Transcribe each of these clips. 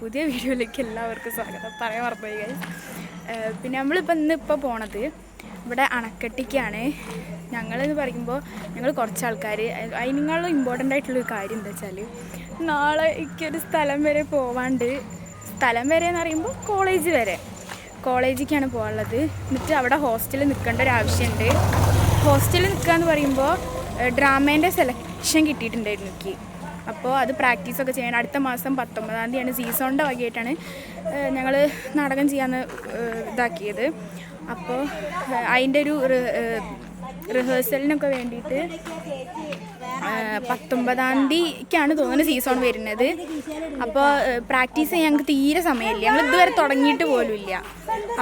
പുതിയ വീഡിയോയിലേക്ക് എല്ലാവർക്കും സ്വാഗതം. പറയാൻ guys. ഏഹ് പിന്നെ നമ്മളിപ്പോൾ ഇന്ന് ഇപ്പോൾ പോണത് ഇവിടെ അണക്കെട്ടിക്കാണ്. ഞങ്ങളെന്ന് പറയുമ്പോൾ ഞങ്ങൾ കുറച്ച് ആൾക്കാർ അതിനേക്കാളും ഇമ്പോർട്ടന്റ് ആയിട്ടുള്ളൊരു കാര്യം എന്താ വെച്ചാൽ നാളെ എനിക്കൊരു സ്ഥലം വരെ പോവാണ്ട്. സ്ഥലം വരെ എന്ന് പറയുമ്പോൾ കോളേജ് വരെ. കോളേജിലേക്കാണ് പോകാനുള്ളത് എന്നിട്ട് അവിടെ ഹോസ്റ്റലിൽ നിൽക്കേണ്ട ഒരു ആവശ്യമുണ്ട് ഹോസ്റ്റലിൽ നിൽക്കുക എന്ന് പറയുമ്പോൾ ഡ്രാമേന്റെ സെലക്ഷൻ കിട്ടിയിട്ടുണ്ടായിരുന്നു എനിക്ക്. അപ്പോൾ അത് പ്രാക്ടീസൊക്കെ ചെയ്യാൻ അടുത്ത മാസം പത്തൊമ്പതാം തീയതിയാണ് സീസോണിന്റെ വകയായിട്ടാണ് ഞങ്ങൾ നാടകം ചെയ്യാന്ന് ഏഹ് ഇതാക്കിയത്. അപ്പോൾ അതിന്റെ ഒരു റിഹേഴ്സലിനൊക്കെ വേണ്ടിയിട്ട് പത്തൊമ്പതാം തീയതിക്കാണ് തോന്നുന്നത് സീസൺ വരുന്നത്. അപ്പോൾ പ്രാക്ടീസ് ഞങ്ങൾക്ക് തീരെ സമയമില്ല. ഞങ്ങൾ ഇതുവരെ തുടങ്ങിയിട്ട് പോലും ഇല്ല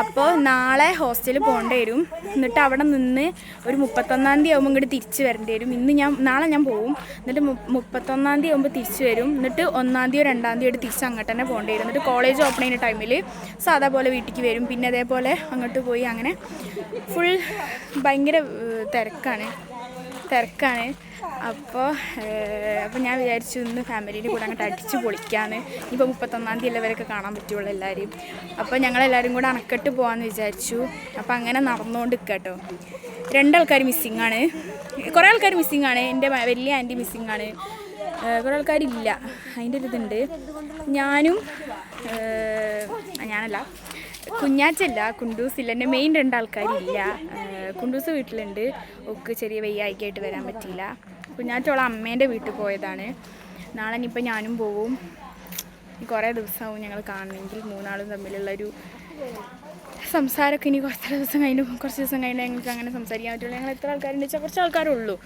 അപ്പോൾ നാളെ ഹോസ്റ്റലിൽ പോകേണ്ടി വരും. എന്നിട്ട് അവിടെ നിന്ന് ഒരു മുപ്പത്തൊന്നാം തീയതി ആകുമ്പോൾ ഇങ്ങോട്ട് തിരിച്ച് വരേണ്ടി വരും. ഇന്ന് ഞാൻ നാളെ ഞാൻ പോവും. എന്നിട്ട് മുപ്പത്തൊന്നാം തീയതി ആകുമ്പോൾ തിരിച്ച് വരും. എന്നിട്ട് ഒന്നാം തീയതി രണ്ടാം തീയതി ആയിട്ട് തിരിച്ച് അങ്ങോട്ട് തന്നെ പോകേണ്ടി വരും. എന്നിട്ട് കോളേജ് ഓപ്പൺ ചെയ്യുന്ന ടൈമിൽ സാധാ പോലെ വീട്ടിലേക്ക് വരും. പിന്നെ അതേപോലെ അങ്ങോട്ട് പോയി അങ്ങനെ ഫുൾ ഭയങ്കര തിരക്കാണ്. തിരക്കാണ്. അപ്പോൾ അപ്പോൾ ഞാൻ വിചാരിച്ചു ഇന്ന് ഫാമിലീന്റെ കൂടെ അങ്ങോട്ട് അടിച്ച് പൊളിക്കാന്ന്. ഇപ്പോൾ മുപ്പത്തൊന്നാം തീയതി വരെയൊക്കെ കാണാൻ പറ്റുള്ളൂ എല്ലാവരും അപ്പോൾ ഞങ്ങളെല്ലാവരും കൂടെ അണക്കെട്ട് പോകാമെന്ന് വിചാരിച്ചു. അപ്പോൾ അങ്ങനെ നടന്നുകൊണ്ട് കേട്ടോ രണ്ടാൾക്കാർ മിസ്സിങ് ആണ് കുറേ ആൾക്കാർ മിസ്സിങ് ആണ് എന്റെ വലിയ ആന്റി മിസ്സിങ് ആണ് കുറേ ആൾക്കാരില്ല. അതിന്റെ ഒരു ഇതുണ്ട് ഞാനും ഞാനല്ല കുഞ്ഞാച്ചല്ല കുണ്ടൂസില്ല എന്റെ മെയിൻ രണ്ടാൾക്കാരില്ല. കുണ്ടൂസ് വീട്ടിലുണ്ട്. ഒക്കെ ചെറിയ വയ്യായിക്കായിട്ട് വരാൻ പറ്റിയില്ല. ചോള അമ്മേന്റെ വീട്ടിൽ പോയതാണ്. നാളെ ഇനിയിപ്പോൾ ഞാനും പോവും. കുറേ ദിവസമാവും ഞങ്ങൾ കാണണമെങ്കിൽ. മൂന്നാളും തമ്മിലുള്ളൊരു സംസാരമൊക്കെ ഇനി കുറച്ച് ദിവസം കഴിഞ്ഞ് കുറച്ച് ദിവസം കഴിഞ്ഞ് ഞങ്ങൾക്ക് അങ്ങനെ സംസാരിക്കാൻ പറ്റുള്ളൂ. ഞങ്ങൾ എത്ര ആൾക്കാരുണ്ട് വെച്ചാൽ കുറച്ച് ആൾക്കാരേ ഉള്ളൂ.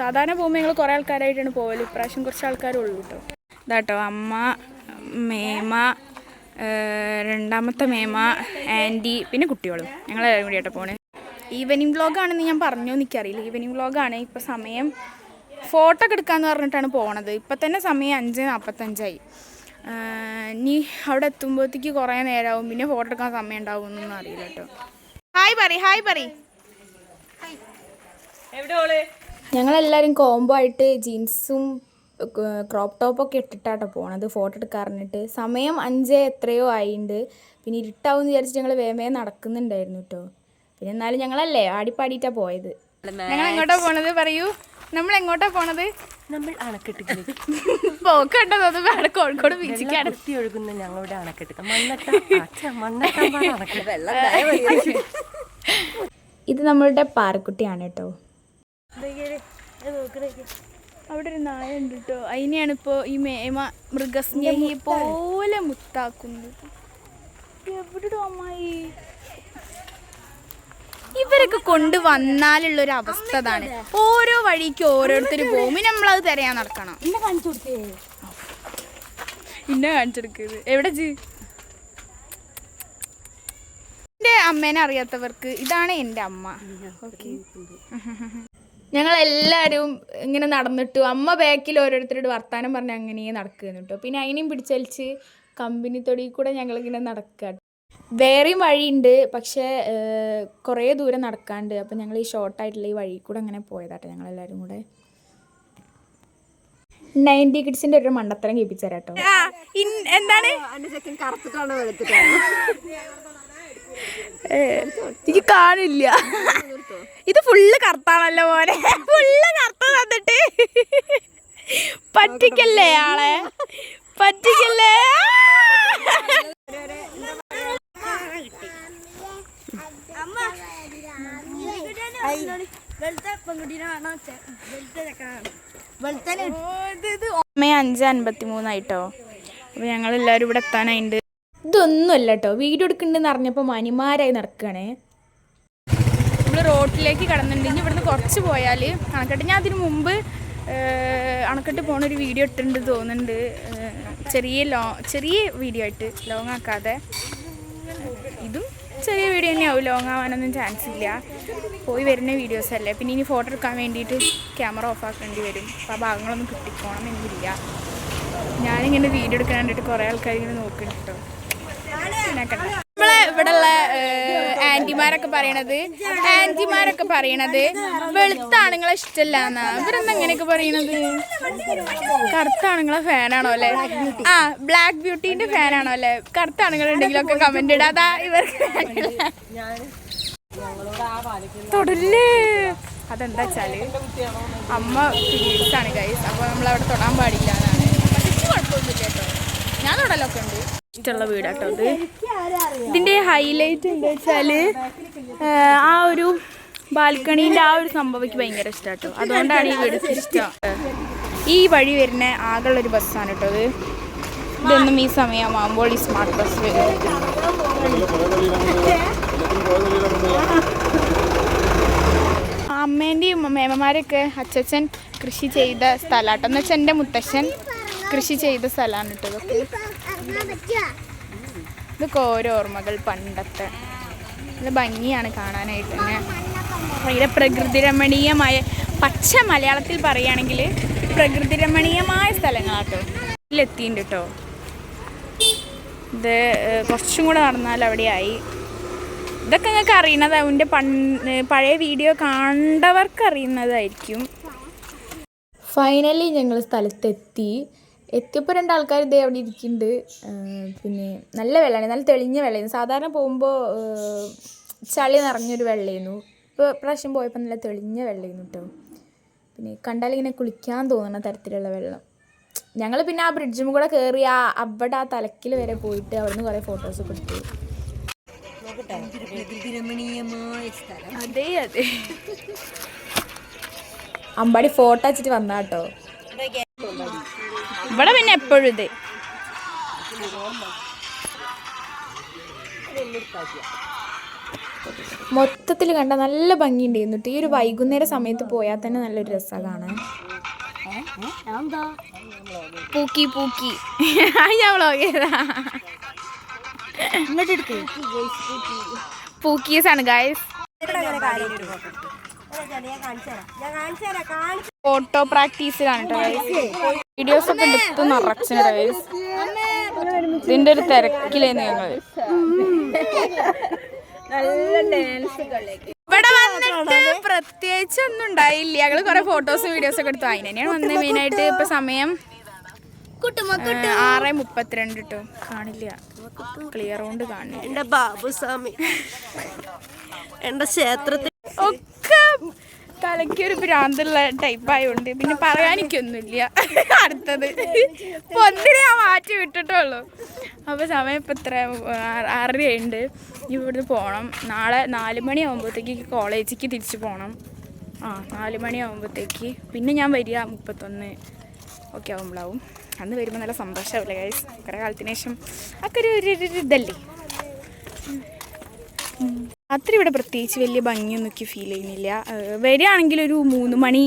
സാധാരണ പോകുമ്പോൾ ഞങ്ങൾ കുറേ ആൾക്കാരായിട്ടാണ് പോകൽ ഇപ്രാവശ്യം കുറച്ച് ആൾക്കാരേ ഉള്ളൂ കേട്ടോ ഇതാട്ടോ അമ്മ മേമ രണ്ടാമത്തെ മേമ ആന്റി പിന്നെ കുട്ടികളും. ഞങ്ങളെല്ലാവരും കൂടി ആട്ടോ പോണേ. ഈവനിങ് വ്ളോഗാണെന്ന് ഞാൻ പറഞ്ഞു എനിക്കറിയില്ല. ഈവനിങ് വ്ളോഗാണ്. ഇപ്പോൾ സമയം ഫോട്ടോ ഒക്കെ എടുക്കാമെന്ന് പറഞ്ഞിട്ടാണ് പോണത്. ഇപ്പം തന്നെ സമയം അഞ്ച് നാൽപ്പത്തഞ്ചായി ഇനി അവിടെ എത്തുമ്പോഴത്തേക്ക് കുറേ നേരമാവും പിന്നെ ഫോട്ടോ എടുക്കാൻ സമയം ഉണ്ടാവും എന്നൊന്നും അറിയില്ല കേട്ടോ. ഹായ് പറ ഹായ് പറ. ഞങ്ങളെല്ലാവരും കോംബോ ആയിട്ട് ജീൻസും ക്രോപ്പ് ടോപ്പൊക്കെ ഇട്ടിട്ടാട്ടോ പോണത്. ഫോട്ടോ എടുക്കാറിഞ്ഞിട്ട് സമയം അഞ്ച് എത്രയോ ആയിണ്ട്. പിന്നെ ഇരുട്ടാവും എന്ന് വിചാരിച്ചിട്ട് ഞങ്ങൾ വേമേ നടക്കുന്നുണ്ടായിരുന്നു കേട്ടോ. പിന്നെ എന്നാലും ഞങ്ങളല്ലേ ആടിപ്പാടിയിട്ടാ പോയത്. ഞങ്ങൾ എങ്ങോട്ടാ പോണത് പറയൂ? നമ്മൾ എങ്ങോട്ടാ പോണത്? നമ്മൾ അണക്കെട്ട് പോക്കണ്ടത് അത് വേറെ കോഴിക്കോട് ബീച്ചിക്കാണ് അടുത്തി. ഒഴുകുന്ന ഞങ്ങളുടെ അണക്കെട്ട്. മണ്ണട്ട ഇത് നമ്മളുടെ പാറക്കുട്ടിയാണ് കേട്ടോ. അവിടെ ഒരു നായ ഉണ്ട് കേട്ടോ. അതിനെയാണ് ഇപ്പോൾ ഈ മേമ മൃഗസ്നേഹിയെ പോലെ മുത്താക്കുന്നത്. എവിടെ അമ്മായി. ഇവരൊക്കെ കൊണ്ടുവന്നാലുള്ള ഒരു അവസ്ഥ അതാണ് ഓരോ വഴിക്ക് ഓരോരുത്തർ പോകും. പിന്നെ നമ്മളത് തിരയാൻ നടക്കണം. ഇന്നെ കാണിച്ചെടുക്കരുത് എവിടെ ജി? എന്റെ അമ്മേനെ അറിയാത്തവർക്ക് ഇതാണ് എന്റെ അമ്മ. ഓക്കെ. ഞങ്ങൾ എല്ലാവരും ഇങ്ങനെ നടന്നിട്ടു. അമ്മ ബാക്കിൽ ഓരോരുത്തരോട് വർത്താനം പറഞ്ഞ് അങ്ങനെ നടക്കുന്നു കേട്ടോ പിന്നെ അതിനെയും പിടിച്ചലിച്ച് കമ്പനി തൊടി കൂടെ ഞങ്ങളിങ്ങനെ നടക്കുക വേറെയും വഴിയുണ്ട്. പക്ഷേ കുറേ ദൂരം നടക്കാണ്ട്. അപ്പം ഞങ്ങൾ ഈ ഷോർട്ടായിട്ടുള്ള ഈ വഴി കൂടെ അങ്ങനെ പോയതാട്ടോ ഞങ്ങളെല്ലാവരും കൂടെ. നയന്റി കിഡ്സിന്റെ ഒരു മണ്ടത്തരം കേൾപ്പിച്ചു തരാട്ടോ എന്താണ്? എനിക്ക് കാണില്ല. ഇത് ഫുള്ള് കറുത്താണല്ലോ പോലെ ഫുള്ള് കറുത്ത തന്നിട്ട്. പറ്റിക്കല്ലേ ആളെ? പറ്റിക്കല്ലേ അമ്മ അഞ്ച് അൻപത്തി മൂന്നായിട്ടോ അപ്പൊ ഞങ്ങൾ എല്ലാവരും ഇവിടെ എത്താനായിണ്ട്. ഇതൊന്നുമല്ല കേട്ടോ വീഡിയോ എടുക്കുന്നുണ്ടെന്ന് അറിഞ്ഞപ്പോൾ മനിമാരായി നടക്കുകയാണേ നമ്മൾ റോട്ടിലേക്ക് കടന്നിട്ടുണ്ടെങ്കിൽ ഇവിടുന്ന് കുറച്ച് പോയാൽ അണക്കെട്ട്. ഞാൻ അതിന് മുമ്പ് അണക്കെട്ട് പോണ ഒരു വീഡിയോ ഇട്ടിട്ടുണ്ട് തോന്നുന്നുണ്ട്. ചെറിയ ലോ ചെറിയ വീഡിയോ ആയിട്ട് ലോങ് ആക്കാതെ. ഇതും ചെറിയ വീഡിയോ തന്നെയാവും ലോങ് ആവാനൊന്നും ചാൻസ് ഇല്ല. പോയി വരുന്ന വീഡിയോസ് അല്ലേ? പിന്നെ ഇനി ഫോട്ടോ എടുക്കാൻ വേണ്ടിയിട്ട് ക്യാമറ ഓഫ് ആക്കേണ്ടി വരും. അപ്പോൾ ആ ഭാഗങ്ങളൊന്നും കിട്ടിക്കോണം എന്നില്ല ഞാനിങ്ങനെ വീഡിയോ എടുക്കാൻ വേണ്ടിയിട്ട് കുറേ ആൾക്കാർ ഇങ്ങനെ നോക്കുന്നുണ്ട് ആന്റിമാരൊക്കെ പറയണത്? ആന്റിമാരൊക്കെ പറയണത് വെളുത്ത ആണുങ്ങളെ ഇഷ്ടല്ല എന്നാ ഇവരെന്താ ഇങ്ങനെയൊക്കെ പറയണത്? കറുത്ത ആണുങ്ങളെ ഫാനാണോ അല്ലേ? ആ ബ്ലാക്ക് ബ്യൂട്ടീന്റെ ഫാനാണോ അല്ലേ? കറുത്ത ആണുങ്ങൾ ഉണ്ടെങ്കിലൊക്കെ കമന്റ് ഇടാ. അതാ ഇവർക്ക്. തൊടല്ലേ അതെന്താ വെച്ചാൽ അമ്മ പീരീഡ്സ് ആണ് ഗൈസ് അപ്പോൾ നമ്മൾ അവിടെ തൊടാൻ പാടില്ല ഞാൻ തൊടലൊക്കെ ഉണ്ട്. ഇഷ്ടമുള്ള വീടാട്ടോ ഇത്. ഇതിന്റെ ഹൈലൈറ്റ് എന്താ വെച്ചാൽ ആ, ഒരു ബാൽക്കണീന്റെ ആ ഒരു സംഭവം എനിക്ക് ഭയങ്കര ഇഷ്ടമാട്ടോ അതുകൊണ്ടാണ് ഈ വീട് ഇഷ്ടം. ഈ വഴി വരുന്ന ആകെയുള്ള ഒരു ബസ്സാണ് കേട്ടോ ഇത്. ഇതൊന്നും ഈ സമയമാകുമ്പോൾ ഈ സ്മാർട്ട് ബസ് വരും. അമ്മേന്റെയും മേമ്മമാരൊക്കെ അച്ചച്ചൻ കൃഷി ചെയ്ത സ്ഥലമാട്ടോ എന്ന് വെച്ചാൽ എന്റെ മുത്തശ്ശൻ കൃഷി ചെയ്ത സ്ഥലമാണ് കേട്ടോ ഇതൊക്കെ ഓരോ ഓർമ്മകൾ പണ്ടത്തെ. നല്ല ഭംഗിയാണ് കാണാനായിട്ട് തന്നെ ഭയങ്കര പ്രകൃതി രമണീയമായ പച്ച മലയാളത്തിൽ പറയുകയാണെങ്കിൽ പ്രകൃതി രമണീയമായ സ്ഥലങ്ങളാട്ടോ. ഇതിലെത്തിയിട്ടുണ്ട് കേട്ടോ ഇത് കുറച്ചും കൂടെ നടന്നാൽ അവിടെയായി. ഇതൊക്കെ നിങ്ങൾക്ക് അറിയുന്നതാ അവന്റെ പഴയ വീഡിയോ കണ്ടവർക്ക് അറിയുന്നതായിരിക്കും. ഫൈനലി ഞങ്ങൾ സ്ഥലത്തെത്തി. എത്തിയപ്പോൾ രണ്ടാൾക്കാർ ഇതേ അവിടെ ഇരിക്കുന്നുണ്ട് പിന്നെ നല്ല വെള്ളമാണ് നല്ല തെളിഞ്ഞ വെള്ളമായിരുന്നു സാധാരണ പോകുമ്പോൾ ചളി നിറഞ്ഞൊരു വെള്ളമായിരുന്നു ഇപ്പോൾ പ്രാവശ്യം പോയപ്പോൾ നല്ല തെളിഞ്ഞ വെള്ളമായിരുന്നു കേട്ടോ പിന്നെ കണ്ടാൽ ഇങ്ങനെ കുളിക്കാൻ തോന്നുന്ന തരത്തിലുള്ള വെള്ളം. ഞങ്ങൾ പിന്നെ ആ ബ്രിഡ്ജും കൂടെ കയറി ആ അവിടെ ആ തലക്കിൽ വരെ പോയിട്ട് അവിടുന്ന് കുറേ ഫോട്ടോസ് എടുത്തു. സ്ഥലം. അതെ അതെ. അമ്പാടി ഫോട്ടോ വെച്ചിട്ട് വന്നാട്ടോ ഇവിടെ പിന്നെ എപ്പോഴും ഇത്. മൊത്തത്തിൽ കണ്ട നല്ല ഭംഗിയുണ്ടായിരുന്നു ഉണ്ടായിരുന്നു ഈ ഒരു വൈകുന്നേര സമയത്ത് പോയാൽ തന്നെ നല്ലൊരു രസമാണ് കാണാൻ. പൂക്കി പൂക്കി. ഞാൻ വ്ളോഗ് ചെയ്താ. ഇങ്ങോട്ട് എടുക്ക്. പൂക്കീസ് ആണ് ഗായ്സ് ഫോട്ടോ പ്രാക്ടീസിലാണ് കേട്ടോ വീഡിയോസ് ഒക്കെ എടുത്ത് നിറച്ചിട്ട് ഗൈസ് ഇതിന്റെ ഒരു തിരക്കിലേന്ന് ഞങ്ങൾ ഇവിടെ വന്നിട്ട് പ്രത്യേകിച്ച് ഒന്നും ഉണ്ടായില്ല. ഞങ്ങൾ കുറെ ഫോട്ടോസും വീഡിയോസും ഒക്കെ എടുത്തു. അതിന് തന്നെയാണ് വന്നത് മെയിൻ ആയിട്ട് ഇപ്പൊ സമയം ആറ് മുപ്പത്തിരണ്ട് കേട്ടോ കാണില്ല. ക്ലിയർ കൊണ്ട് കാണില്ല. എന്റെ ബാബുസ്വാമി. എന്റെ ക്ഷേത്രത്തിൽ ഒക്കെ തലയ്ക്ക് ഒരു ഭ്രാന്തുള്ള ടൈപ്പ് ആയതുകൊണ്ട് പിന്നെ പറയാനിക്കൊന്നുമില്ല അടുത്തത്. ഒന്നിനെ ഞാൻ മാറ്റി വിട്ടിട്ടുള്ളൂ. അപ്പോൾ സമയം ഇപ്പം ഇത്ര ആറ് ആറരയുണ്ട് ഇവിടുന്ന് പോകണം നാളെ നാല് മണിയാകുമ്പോഴത്തേക്ക് കോളേജിലേക്ക് തിരിച്ചു പോകണം ആ നാല് മണിയാകുമ്പോഴത്തേക്ക് പിന്നെ ഞാൻ വരിക മുപ്പത്തൊന്ന് ഒക്കെ ആകുമ്പോഴാവും അന്ന് വരുമ്പോൾ നല്ല സന്തോഷമാവില്ല ഗൈസ് കുറേ കാലത്തിന് ശേഷം. ഒക്കെ ഒരു ഇതല്ലേ? രാത്രി ഇവിടെ പ്രത്യേകിച്ച് വലിയ ഭംഗിയൊന്നും എനിക്ക് ഫീൽ ചെയ്യുന്നില്ല. വരികയാണെങ്കിൽ ഒരു മൂന്ന് മണി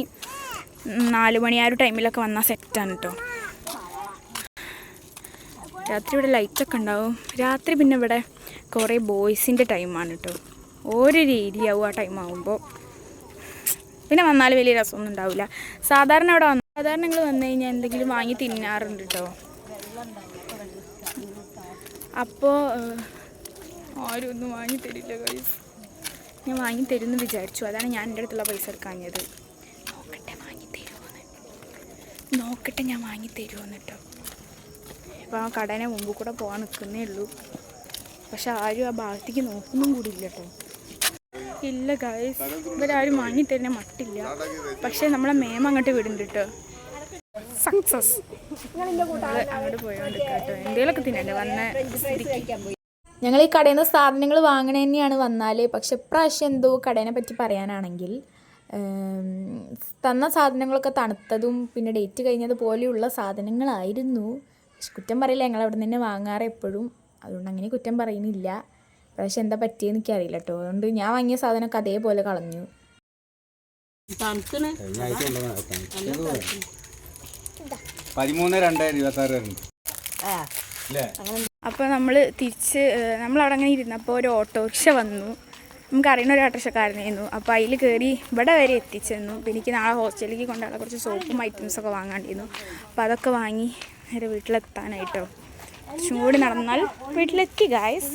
നാല് മണി ആ ഒരു ടൈമിലൊക്കെ വന്നാൽ സെറ്റാണ് കേട്ടോ രാത്രി ഇവിടെ ലൈറ്റൊക്കെ ഉണ്ടാവും. രാത്രി പിന്നെ ഇവിടെ കുറേ ബോയ്സിന്റെ ടൈമാണ് കേട്ടോ ഓരോ ഏരിയ ആ ടൈം ആകുമ്പോൾ പിന്നെ വന്നാൽ വലിയ രസമൊന്നും ഉണ്ടാവില്ല. സാധാരണ ഇവിടെ വന്ന് സാധാരണ നിങ്ങൾ വന്നു കഴിഞ്ഞാൽ എന്തെങ്കിലും വാങ്ങി തിന്നാറുണ്ട് കേട്ടോ അപ്പോൾ ആരും ഒന്നും വാങ്ങി തരില്ല ഗൈസ് ഞാൻ വാങ്ങി തരുമെന്ന് വിചാരിച്ചു. അതാണ് ഞാൻ എന്റെ അടുത്തുള്ള പൈസ എടുക്കാഞ്ഞത്. നോക്കട്ടെ വാങ്ങി തരുമോന്ന് നോക്കട്ടെ ഞാൻ വാങ്ങി തരുമോന്ന് കേട്ടോ ഇപ്പോൾ ആ കടനെ മുമ്പ് കൂടെ പോകാൻ നിൽക്കുന്നേ ഉള്ളൂ. പക്ഷെ ആരും ആ ഭാഗത്തേക്ക് നോക്കുന്നും കൂടി ഇല്ല കേട്ടോ ഇല്ല ഗൈസ് ഇവരാരും വാങ്ങി തരുന്ന മട്ടില്ല. പക്ഷെ നമ്മളെ മേമ അങ്ങോട്ട് വിടുന്നുണ്ട് കേട്ടോ സക്സസ് അങ്ങോട്ട് പോയോണ്ട് കേട്ടോ എന്തെങ്കിലുമൊക്കെ തിന്നണ്ടേ. വന്ന. ഞങ്ങൾ ഈ കടയിൽ നിന്ന് സാധനങ്ങൾ വാങ്ങണ തന്നെയാണ് വന്നാൽ പക്ഷെ ഇപ്രാവശ്യം എന്തോ കടേനെ പറ്റി പറയാനാണെങ്കിൽ തന്ന സാധനങ്ങളൊക്കെ തണുത്തതും പിന്നെ ഡേറ്റ് കഴിഞ്ഞത് പോലെയുള്ള സാധനങ്ങളായിരുന്നു. പക്ഷെ കുറ്റം പറയില്ല. ഞങ്ങൾ അവിടെ നിന്ന് തന്നെ വാങ്ങാറ് എപ്പോഴും. അതുകൊണ്ട് അങ്ങനെ കുറ്റം പറയുന്നില്ല. പക്ഷെ എന്താ പറ്റിയെന്ന് എനിക്കറിയില്ല കേട്ടോ. അതുകൊണ്ട് ഞാൻ വാങ്ങിയ സാധനമൊക്കെ അതേപോലെ കളഞ്ഞു. പതിമൂന്ന് രണ്ട് ഇരുപത്തി ആറ് അപ്പോൾ നമ്മൾ തിരിച്ച് നമ്മൾ അവിടെ അങ്ങനെ ഇരുന്നപ്പോൾ ഒരു ഓട്ടോറിക്ഷ വന്നു. നമുക്കറിയുന്ന ഒരു ഓട്ടോറിക്ഷക്കാരനായിരുന്നു. അപ്പോൾ അതിൽ കയറി ഇവിടെ വരെ എത്തിച്ചെന്നു. പിന്നെ എനിക്ക് നാളെ ഹോസ്റ്റലിലേക്ക് കൊണ്ടുള്ള കുറച്ച് സോപ്പും ഐറ്റംസൊക്കെ വാങ്ങാണ്ടിരുന്നു. അപ്പോൾ അതൊക്കെ വാങ്ങി നേരെ വീട്ടിലെത്താനായിട്ടോ. കൂടി നടന്നാൽ വീട്ടിലെത്തി ഗായ്സ്